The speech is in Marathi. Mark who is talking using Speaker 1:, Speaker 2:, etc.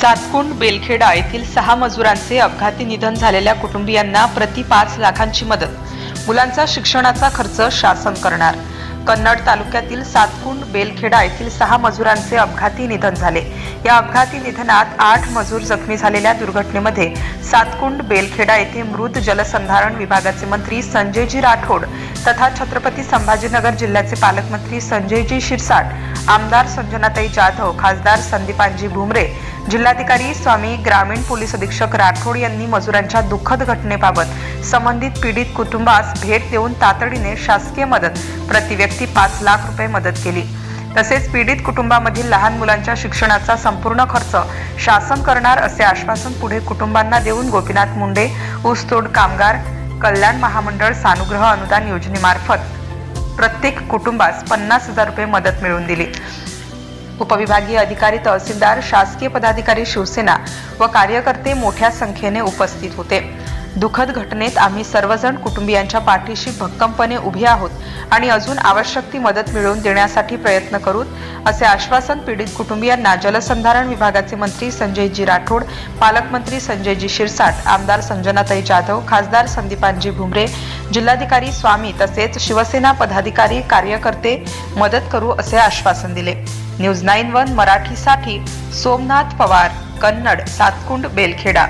Speaker 1: सातकुंड बेलखेडा येथील सहा मजुरांचे अपघाती निधन झालेल्या कुटुंबियांना प्रति पाच लाखांची मदत. मुलांचा शिक्षणाचा खर्च शासन करणार. कन्नड तालुक्यातील सातकुंड बेलखेडा येथील सहा मजुरांचे अपघाती निधन झाले. या अपघाती निधनात आठ मजूर जखमी झालेल्या दुर्घटनेमध्ये सातकुंड बेलखेडा येथे मृत जलसंधारण विभागाचे मंत्री संजयजी राठोड तथा छत्रपती संभाजीनगर जिल्ह्याचे पालकमंत्री संजयजी शिरसाट आमदार संजनाताई जाधव खासदार संदीपांजी भुमरे जिल्हाधिकारी स्वामी ग्रामीण पोलीस अधीक्षक राठोड यांनी मजुरांच्या दुःखद घटनेबाबत संबंधित पीडित कुटुंबास भेट देऊन तातडीने शासकीय मदत प्रति व्यक्ती पाच लाख रुपये मदत केली. तसेच पीडित कुटुंबामधील लहान मुलांच्या शिक्षणाचा संपूर्ण खर्च शासन करणार असे आश्वासन पुढे कुटुंबांना देऊन गोपीनाथ मुंडे ऊसतोड कामगार कल्याण महामंडळ सानुग्रह अनुदान योजनेमार्फत प्रत्येक कुटुंबास पन्नास हजार रुपये मदत मिळवून दिली. उपविभागीय अधिकारी तहसीलदार शासकीय पदाधिकारी शिवसेना व कार्यकर्ते मोठ्या संख्येने उपस्थित होते. दुःखद घटनेत आम्ही सर्वजण कुटुंबियांच्या पाठीशी भक्कमपणे उभे आहोत आणि अजून आवश्यक ती मदत मिळवून देण्यासाठी प्रयत्न करू असे आश्वासन पीडित कुटुंबियांना जलसंधारण विभागाचे मंत्री संजयजी राठोड पालकमंत्री संजयजी शिरसाट आमदार संजनाताई जाधव खासदार संदीपानजी भुमरे जिल्हाधिकारी स्वामी तसेच शिवसेना पदाधिकारी कार्यकर्ते मदत करू असे आश्वासन दिले. न्यूज नाईन वन मराठीसाठी सोमनाथ पवार कन्नड सातकुंड बेलखेडा.